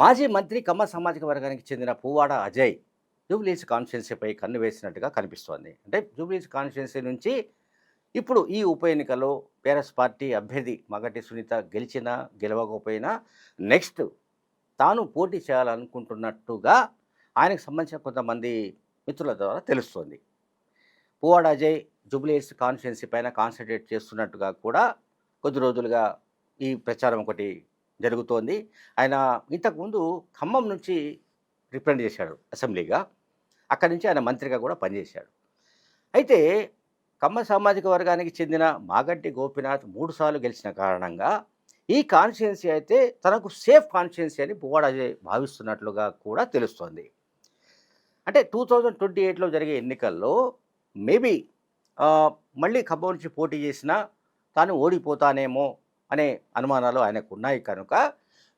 మాజీ మంత్రి కమ్మ సామాజిక వర్గానికి చెందిన పువ్వాడ అజయ్ జూబ్లీస్ కాన్స్టిట్యున్సీపై కన్ను వేసినట్టుగా కనిపిస్తోంది. అంటే జూబ్లీస్ కాన్స్టిట్యున్సీ నుంచి ఇప్పుడు ఈ ఉప ఎన్నికలో బీఆర్ఎస్ పార్టీ అభ్యర్థి మగటి సునీత గెలిచినా గెలవకపోయినా నెక్స్ట్ తాను పోటీ చేయాలనుకుంటున్నట్టుగా ఆయనకు సంబంధించిన కొంతమంది మిత్రుల ద్వారా తెలుస్తోంది. Puvvada Ajay Jubilee Hills constituency పైన కాన్సన్ట్రేట్ చేస్తున్నట్టుగా కూడా కొద్ది రోజులుగా ఈ ప్రచారం ఒకటి జరుగుతోంది. ఆయన ఇంతకుముందు ఖమ్మం నుంచి రిప్రజెంట్ చేశాడు అసెంబ్లీగా. అక్కడి నుంచి ఆయన మంత్రిగా కూడా పనిచేశాడు. అయితే కమ్మ సామాజిక వర్గానికి చెందిన మాగంటి గోపినాథ్ మూడుసార్లు గెలిచిన కారణంగా ఈ కాన్స్టిట్యున్సీ అయితే తనకు సేఫ్ కాన్స్టిట్యున్సీ అని పువ్వాడ భావిస్తున్నట్లుగా కూడా తెలుస్తోంది. అంటే టూ థౌజండ్ ట్వంటీ ఎయిట్లో జరిగే ఎన్నికల్లో మేబీ మళ్ళీ ఖమ్మం నుంచి పోటీ చేసినా తాను ఓడిపోతానేమో అనే అనుమానాలు ఆయనకు ఉన్నాయి కనుక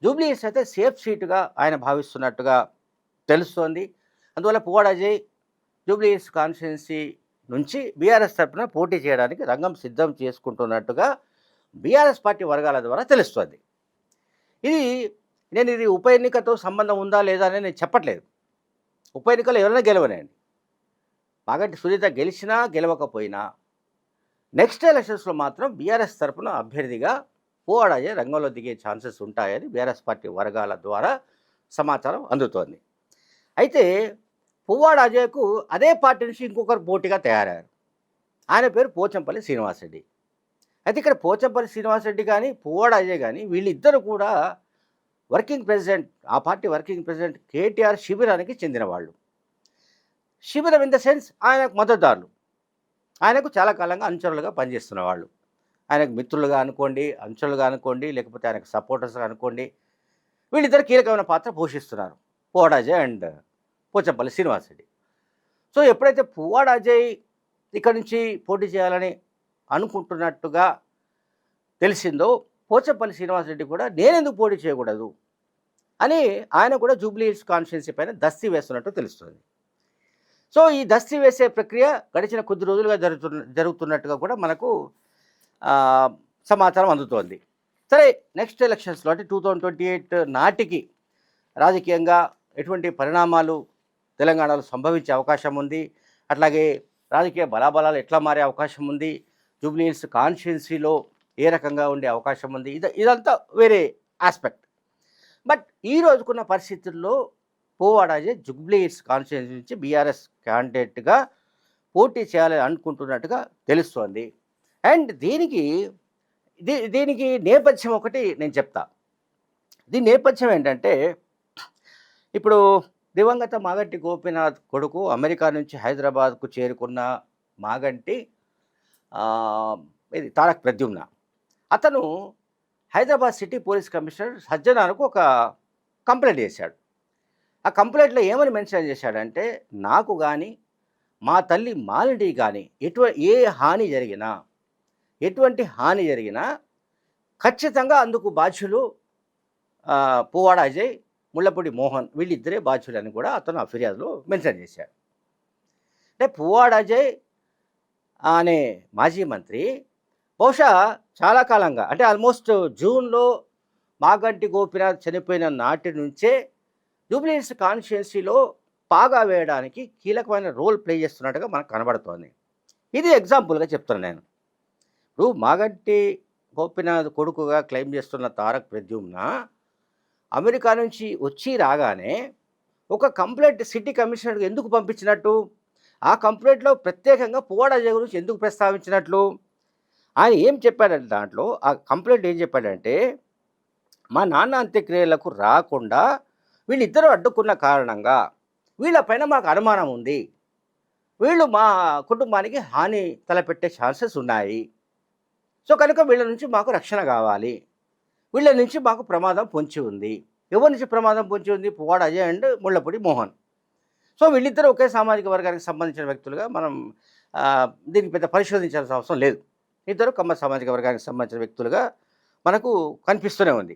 జూబ్లీస్ అయితే సేఫ్ సీటుగా ఆయన భావిస్తున్నట్టుగా తెలుస్తోంది. అందువల్ల Puvvada Ajay Jubilee Hills constituency నుంచి బీఆర్ఎస్ తరఫున పోటీ చేయడానికి రంగం సిద్ధం చేసుకుంటున్నట్టుగా బీఆర్ఎస్ పార్టీ వర్గాల ద్వారా తెలుస్తోంది. ఇది నేను ఇది ఉప ఎన్నికతో సంబంధం ఉందా లేదా అని నేను చెప్పట్లేదు. ఉప ఎన్నికలు ఎవరైనా గెలవనండి. మాగంటి సునీత గెలిచినా గెలవకపోయినా నెక్స్ట్ ఎలక్షన్స్లో మాత్రం బీఆర్ఎస్ తరఫున అభ్యర్థిగా పోవడాయే రంగంలో దిగే ఛాన్సెస్ ఉంటాయని బీఆర్ఎస్ పార్టీ వర్గాల ద్వారా సమాచారం అందుతోంది. అయితే పువ్వాడ అజయ్కు అదే పార్టీ నుంచి ఇంకొకరు పోటీగా తయారయ్యారు. ఆయన పేరు పోచంపల్లి శ్రీనివాసరెడ్డి. అయితే ఇక్కడ పోచంపల్లి శ్రీనివాసరెడ్డి కానీ పువ్వాడ అజయ్ కానీ వీళ్ళిద్దరు కూడా వర్కింగ్ ప్రెసిడెంట్ ఆ పార్టీ వర్కింగ్ ప్రెసిడెంట్ కేటీఆర్ శిబిరానికి చెందిన వాళ్ళు శిబిరం ఇన్ ద సెన్స్ ఆయనకు మద్దతుదారులు. ఆయనకు చాలా కాలంగా అనుచరులుగా పనిచేస్తున్న వాళ్ళు. ఆయనకు మిత్రులుగా అనుకోండి అంచులుగా అనుకోండి లేకపోతే ఆయనకు సపోర్టర్స్గా అనుకోండి వీళ్ళిద్దరు కీలకమైన పాత్ర పోషిస్తున్నారు. పువ్వాడ అజయ్ అండ్ పోచంపల్లి శ్రీనివాసరెడ్డి. సో ఎప్పుడైతే పువ్వాడ అజయ్ ఇక్కడ నుంచి పోటీ చేయాలని అనుకుంటున్నట్టుగా తెలిసిందో పోచంపల్లి శ్రీనివాసరెడ్డి కూడా నేనెందుకు పోటీ చేయకూడదు అని ఆయన కూడా జూబ్లీ హిల్స్ కాన్స్టిట్యున్సీ పైన దస్తీ వేస్తున్నట్టు తెలుస్తుంది. సో ఈ దస్తీ వేసే ప్రక్రియ గడిచిన కొద్ది రోజులుగా జరుగుతున్న జరుగుతున్నట్టుగా కూడా మనకు సమాచారం అందుతోంది. సరే నెక్స్ట్ ఎలక్షన్స్లో అంటే టూ థౌజండ్ ట్వంటీ ఎయిట్ నాటికి రాజకీయంగా ఎటువంటి పరిణామాలు తెలంగాణలో సంభవించే అవకాశం ఉంది. అట్లాగే రాజకీయ బలాబలాలు ఎట్లా మారే అవకాశం ఉంది. జూబ్లీ కాన్స్టిట్యున్సీలో ఏ రకంగా ఉండే అవకాశం ఉంది. ఇది ఇదంతా వేరే ఆస్పెక్ట్ బట్ ఈ రోజుకున్న పరిస్థితుల్లో పోవాడాజే జుబ్లీ కాన్స్టిట్యున్సీ నుంచి బీఆర్ఎస్ క్యాండిడేట్గా పోటీ చేయాలని అనుకుంటున్నట్టుగా తెలుస్తోంది. అండ్ దీనికి దీ దీనికి నేపథ్యం ఒకటి నేను చెప్తా. దీని నేపథ్యం ఏంటంటే ఇప్పుడు దివంగత మాగంటి గోపీనాథ్ కొడుకు అమెరికా నుంచి హైదరాబాద్కు చేరుకున్న మాగంటి ఇది తారక్ ప్రద్యుమ్న. అతను హైదరాబాద్ సిటీ పోలీస్ కమిషనర్ సజ్జనానికి ఒక కంప్లైంట్ చేశాడు. ఆ కంప్లైంట్లో ఏమని మెన్షన్ చేశాడంటే నాకు కానీ మా తల్లి మాలిని కానీ ఎటువంటి ఏ హాని జరిగినా ఎటువంటి హాని జరిగినా ఖచ్చితంగా అందుకు బాధ్యులు పువ్వాడ అజయ్ ముళ్ళపూడి మోహన్ వీళ్ళిద్దరే బాధ్యులు అని కూడా అతను ఆ ఫిర్యాదులో మెన్షన్ చేశాడు. అంటే పువ్వాడ అజయ్ అనే మాజీ మంత్రి బహుశా చాలా కాలంగా అంటే ఆల్మోస్ట్ జూన్లో మాగంటి గోపినాథ్ చనిపోయిన నాటి నుంచే జూబ్లీహిల్స్ కాన్స్టిట్యున్సీలో పాగా వేయడానికి కీలకమైన రోల్ ప్లే చేస్తున్నట్టుగా మనకు కనబడుతోంది. ఇది ఎగ్జాంపుల్గా చెప్తున్నాను నేను. ఇప్పుడు మాగంటి గోపినాథ్ కొడుకుగా క్లెయిమ్ చేస్తున్న తారక్ ప్రద్యుమ్న అమెరికా నుంచి వచ్చి రాగానే ఒక కంప్లైంట్ సిటీ కమిషనర్కి ఎందుకు పంపించినట్టు? ఆ కంప్లైంట్లో ప్రత్యేకంగా పువ్వాడ గురించి ఎందుకు ప్రస్తావించినట్లు? ఆయన ఏం చెప్పాడంటే దాంట్లో ఆ కంప్లైంట్ ఏం చెప్పాడంటే మా నాన్న అంత్యక్రియలకు రాకుండా వీళ్ళిద్దరూ అడ్డుకున్న కారణంగా వీళ్ళపైన మాకు అనుమానం ఉంది. వీళ్ళు మా కుటుంబానికి హాని తలపెట్టే ఛాన్సెస్ ఉన్నాయి. సో కనుక వీళ్ళ నుంచి మాకు రక్షణ కావాలి. వీళ్ళ నుంచి మాకు ప్రమాదం పొంచి ఉంది. ఎవరి నుంచి ప్రమాదం పొంచి ఉంది? పువ్వాడ అజయ్ అండ్ ముళ్ళపూడి మోహన్. సో వీళ్ళిద్దరూ ఒకే సామాజిక వర్గానికి సంబంధించిన వ్యక్తులుగా మనం దీనికి పెద్ద పరిశోధించాల్సిన అవసరం లేదు. ఇద్దరు కమ్మ సామాజిక వర్గానికి సంబంధించిన వ్యక్తులుగా మనకు కనిపిస్తూనే ఉంది.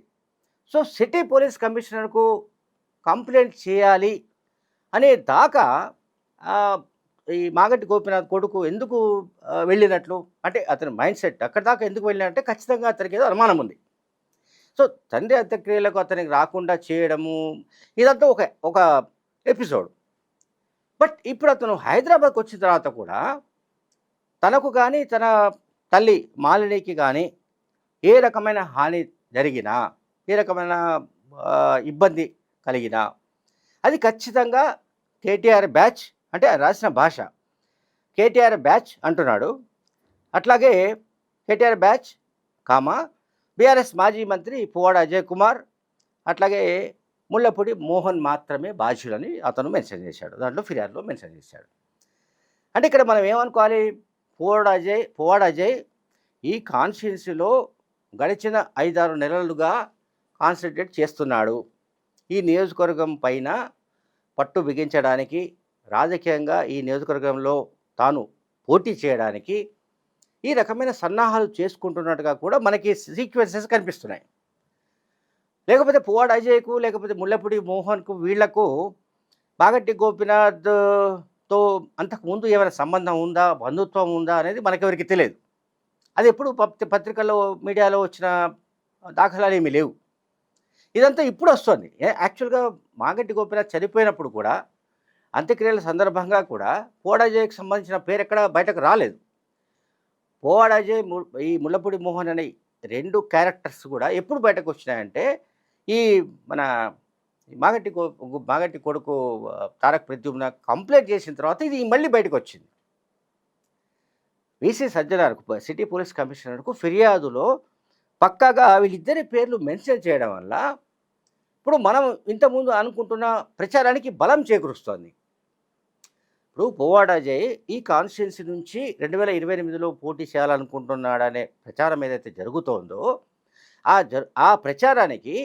సో సిటీ పోలీస్ కమిషనర్కు కంప్లైంట్ చేయాలి అనే దాకా ఈ మాగంటి గోపినాథ్ కొడుకు ఎందుకు వెళ్ళినట్లు? అంటే అతని మైండ్ సెట్ అక్కడ దాకా ఎందుకు వెళ్ళినట్టే ఖచ్చితంగా అతనికి ఏదో అనుమానం ఉంది. సో తండ్రి అంత్యక్రియలకు అతనికి రాకుండా చేయడము ఇదంతా ఒక ఒక ఎపిసోడ్. బట్ ఇప్పుడు అతను హైదరాబాద్కి వచ్చిన తర్వాత కూడా తనకు కానీ తన తల్లి మాలినికి కానీ ఏ రకమైన హాని జరిగినా ఏ రకమైన ఇబ్బంది కలిగినా అది ఖచ్చితంగా కేటీఆర్ బ్యాచ్ అంటే రాసిన భాష. కేటీఆర్ బ్యాచ్ అంటున్నాడు. అట్లాగే కేటీఆర్ బ్యాచ్ కామా బీఆర్ఎస్ మాజీ మంత్రి పువ్వాడ అజయ్ కుమార్ అట్లాగే ముళ్ళపూడి మోహన్ మాత్రమే బాధ్యులని అతను మెన్షన్ చేశాడు. దాంట్లో ఫిర్యాదులో మెన్షన్ చేశాడు. అంటే ఇక్కడ మనం ఏమనుకోవాలి? పువ్వాడ అజయ్ పువ్వాడ అజయ్ ఈ కాన్స్టిట్యున్సీలో గడిచిన ఐదారు నెలలుగా కాన్సన్ట్రేట్ చేస్తున్నాడు. ఈ నియోజకవర్గం పైన పట్టు బిగించడానికి రాజకీయంగా ఈ నియోజకవర్గంలో తాను పోటీ చేయడానికి ఈ రకమైన సన్నాహాలు చేసుకుంటున్నట్టుగా కూడా మనకి సీక్వెన్సెస్ కనిపిస్తున్నాయి. లేకపోతే పువ్వాడ అజయ్కు లేకపోతే ముళ్ళపూడి మోహన్కు వీళ్ళకు బాగట్టి గోపినాథ్తో అంతకుముందు ఏమైనా సంబంధం ఉందా బంధుత్వం ఉందా అనేది మనకెవరికి తెలియదు. అది ఎప్పుడు పత్రికల్లో మీడియాలో వచ్చిన దాఖలాలు ఏమీ లేవు. ఇదంతా ఇప్పుడు వస్తుంది. యాక్చువల్గా మాగట్టి గోపినాథ్ చనిపోయినప్పుడు కూడా అంత్యక్రియల సందర్భంగా కూడా పోడాజయ్కి సంబంధించిన పేరు ఎక్కడ బయటకు రాలేదు. పోవాడాజయ్ ము- ఈ ముల్లపూడి మోహన్ అనే రెండు క్యారెక్టర్స్ కూడా ఎప్పుడు బయటకు వచ్చినాయంటే ఈ మన మాగట్టి మాగట్టి కొడుకు తారక్ ప్రద్యుమ్న కంప్లైంట్ చేసిన తర్వాత ఇది మళ్ళీ బయటకు వచ్చింది. వీసీ సజ్జనార్కు సిటీ పోలీస్ కమిషనర్కు ఫిర్యాదులో పక్కాగా వీళ్ళిద్దరి పేర్లు మెన్షన్ చేయడం వల్ల ఇప్పుడు మనం ఇంతకుముందు అనుకుంటున్న ప్రచారానికి బలం చేకూరుస్తోంది. ఇప్పుడు పోవాడాజయ్ ఈ కాన్స్టిట్యున్సీ నుంచి రెండు వేల ఇరవై ఎనిమిదిలో పోటీ చేయాలనుకుంటున్నాడనే ప్రచారం ఏదైతే జరుగుతోందో ఆ జ ఆ ప్రచారానికి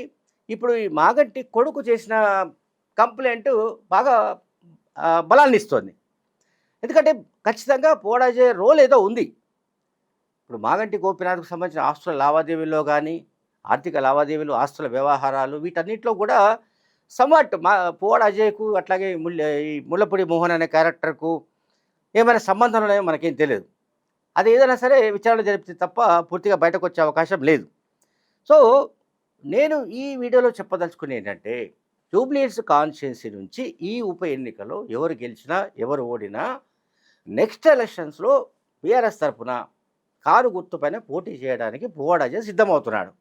ఇప్పుడు ఈ మాగంటి కొడుకు చేసిన కంప్లైంట్ బాగా బలాన్ని ఇస్తోంది ఎందుకంటే ఖచ్చితంగా పోడాజే రోల్ ఏదో ఉంది. ఇప్పుడు మాగంటి గోపినాథ్కు సంబంధించిన ఆస్తుల లావాదేవీల్లో కానీ ఆర్థిక లావాదేవీలు ఆస్తుల వ్యవహారాలు వీటన్నిటిలో కూడా సమ్వాట్ మా పోవాడ అజయ్కు అట్లాగే ముల్ ఈ ముళ్ళపూడి మోహన్ అనే క్యారెక్టర్కు ఏమైనా సంబంధం ఉన్నాయో మనకేం తెలియదు. అది ఏదైనా సరే విచారణ జరిపితే తప్ప పూర్తిగా బయటకు వచ్చే అవకాశం లేదు. సో నేను ఈ వీడియోలో చెప్పదలుచుకుని ఏంటంటే జూబ్లీస్ కాన్స్టిట్యున్సీ నుంచి ఈ ఉప ఎన్నికలో ఎవరు గెలిచినా ఎవరు ఓడినా నెక్స్ట్ ఎలక్షన్స్లో బీఆర్ఎస్ తరఫున కారు గుర్తుపైన పోటీ చేయడానికి పువ్వాడాజే సిద్ధమవుతున్నాడు.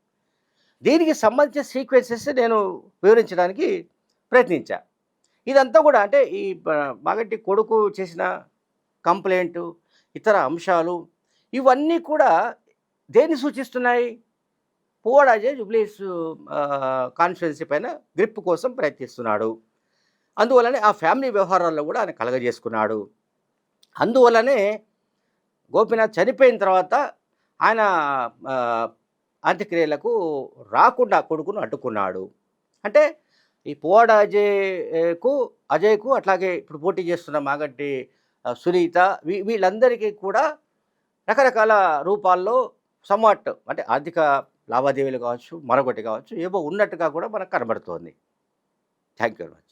దీనికి సంబంధించిన సీక్వెన్సెస్ నేను వివరించడానికి ప్రయత్నించా. ఇదంతా కూడా అంటే ఈ ప- మాగంటి కొడుకు చేసిన కంప్లైంట్ ఇతర అంశాలు ఇవన్నీ కూడా దేన్ని సూచిస్తున్నాయి? పువ్వాడాజే జుబ్లీస్ కాన్స్టిట్యున్సీ పైన గ్రిప్ కోసం ప్రయత్నిస్తున్నాడు. అందువల్లనే ఆ ఫ్యామిలీ వ్యవహారాల్లో కూడా ఆయన కలగజేసుకున్నాడు. అందువల్లనే గోపీనాథ్ చనిపోయిన తర్వాత ఆయన అంత్యక్రియలకు రాకుండా కొడుకును అడ్డుకున్నాడు. అంటే ఈ పోవాడ అజయ్కు అజయ్కు అట్లాగే ఇప్పుడు పోటీ చేస్తున్న మాగంటి సునీత వీ వీళ్ళందరికీ కూడా రకరకాల రూపాల్లో సమ్వాట్ అంటే ఆర్థిక లావాదేవీలు కావచ్చు మరొకటి కావచ్చు ఏవో ఉన్నట్టుగా కూడా మనకు కనబడుతోంది. Thank you very much.